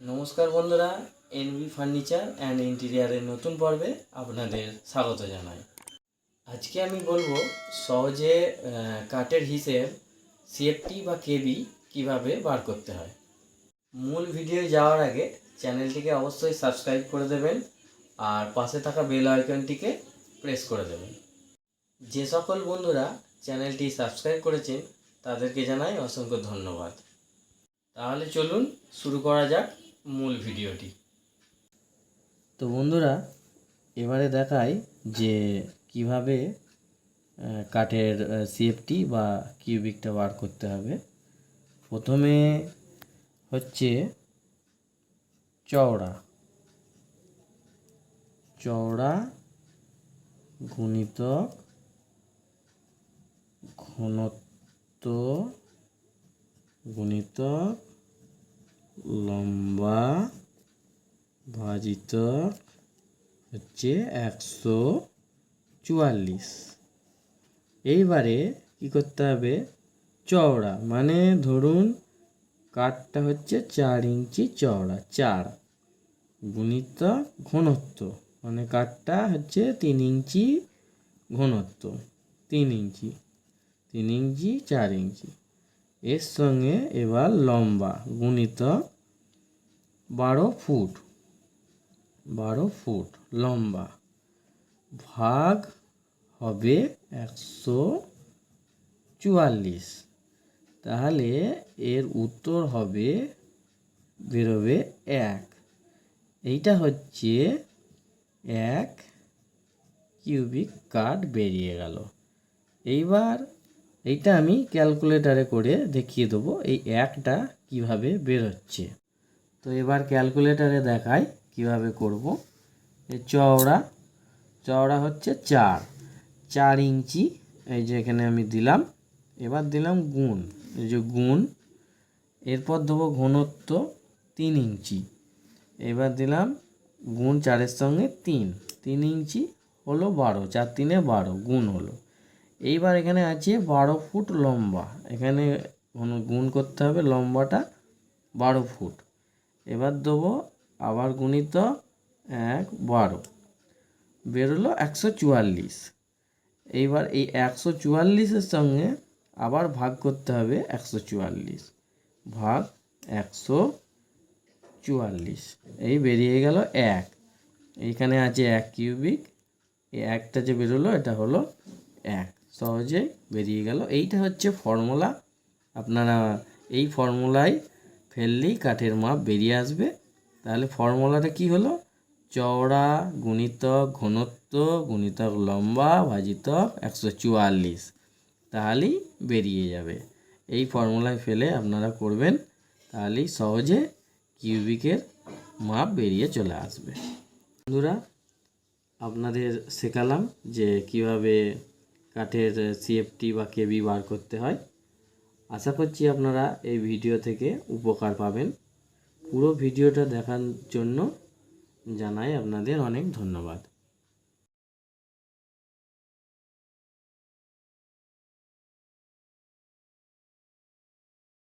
নমস্কার বন্ধুরা NB furniture and ইন্টেরিয়ারের নতুন পর্বে আপনাদের স্বাগত জানাই। আজকে আমি বলব সহজে কাঠের হিসেব সিএফটি বা কেবি কীভাবে বার করতে হয়। মূল ভিডিও যাওয়ার আগে চ্যানেলটিকে অবশ্যই সাবস্ক্রাইব করে দেবেন আর পাশে থাকা বেল আইকনটিকে প্রেস করে দেবেন। যে সকল বন্ধুরা চ্যানেলটি সাবস্ক্রাইব করেছেন, তাদেরকে জানাই অসংখ্য ধন্যবাদ। তাহলে চলুন শুরু করা যাক। মূল ভিডিওটি। তো বন্ধুরা, এবারে দেখাই যে কীভাবে কাঠের সিএফটি বা কিউবিকটা বার করতে হবে। প্রথমে হচ্ছে চওড়া। চওড়া গুণিতক ঘনত্ব গুণিতক লম্বা ভাজিত হচ্ছে একশো চুয়াল্লিশ। এইবারে কি করতে হবে? চওড়া মানে ধরুন কাঠটা হচ্ছে চার ইঞ্চি চওড়া, চার। গুণিত ঘনত্ব মানে কাঠটা হচ্ছে তিন ইঞ্চি ঘনত্ব, তিন ইঞ্চি তিন ইঞ্চি, চার ইঞ্চি। এর সঙ্গে এবার লম্বা, গুণিত বারো ফুট বারো ফুট লম্বা। ভাগ হবে একশো চুয়াল্লিশ। তাহলে এর উত্তর হবে, বেরোবে এক। এইটা হচ্ছে এক কিউবিক কাঠ বেরিয়ে গেল। এইবার এইটা আমি ক্যালকুলেটারে করে দেখিয়ে দেবো এই একটা কীভাবে বেরোচ্ছে। তো এবার ক্যালকুলেটারে দেখাই কীভাবে করব। এই চওড়া চওড়া হচ্ছে চার। চার ইঞ্চি, এই যে এখানে আমি দিলাম। এবার দিলাম গুণ। এই যে গুণ, এরপর দেবো ঘনত্ব তিন ইঞ্চি। এবার দিলাম গুণ চারের সঙ্গে তিন। তিন ইঞ্চি হলো বারো, চার তিনে বারো, গুণ হলো। এইবার এখানে আছে বারো ফুট লম্বা। এখানে গুণ করতে হবে, লম্বাটা বারো ফুট। এবার দেবো আবার গুণিত এক বারো। বেরোলো একশো চুয়াল্লিশ। এইবার এই একশো চুয়াল্লিশের সঙ্গে আবার ভাগ করতে হবে একশো চুয়াল্লিশ। ভাগ একশো চুয়াল্লিশ। এই বেরিয়ে গেল এক। এইখানে আছে এক কিউবিক। এই একটা যে বেরোলো, এটা হলো এক। সহজেই বেরিয়ে গেল। এইটা হচ্ছে ফর্মুলা আপনারা এই ফর্মুলায় ফেললেই কাঠের মাপ বেরিয়ে আসবে। তাহলে ফর্মুলাটা কি হলো? চওড়া, গুণিতক, ঘনত্ব, গুণিতক লম্বা, ভাজিতক একশো চুয়াল্লিশ। তাহলেই বেরিয়ে যাবে। এই ফর্মুলায় ফেলে আপনারা করবেন, তাহলেই সহজে কিউবিকের মাপ বেরিয়ে চলে আসবে। বন্ধুরা, আপনাদের শেখালাম যে কীভাবে কাঠের সিএফটি বা কেবি বার করতে হয়। আশা করছি আপনারা এই ভিডিও থেকে উপকার পাবেন। পুরো ভিডিওটা দেখার জন্য জানাই আপনাদের অনেক ধন্যবাদ।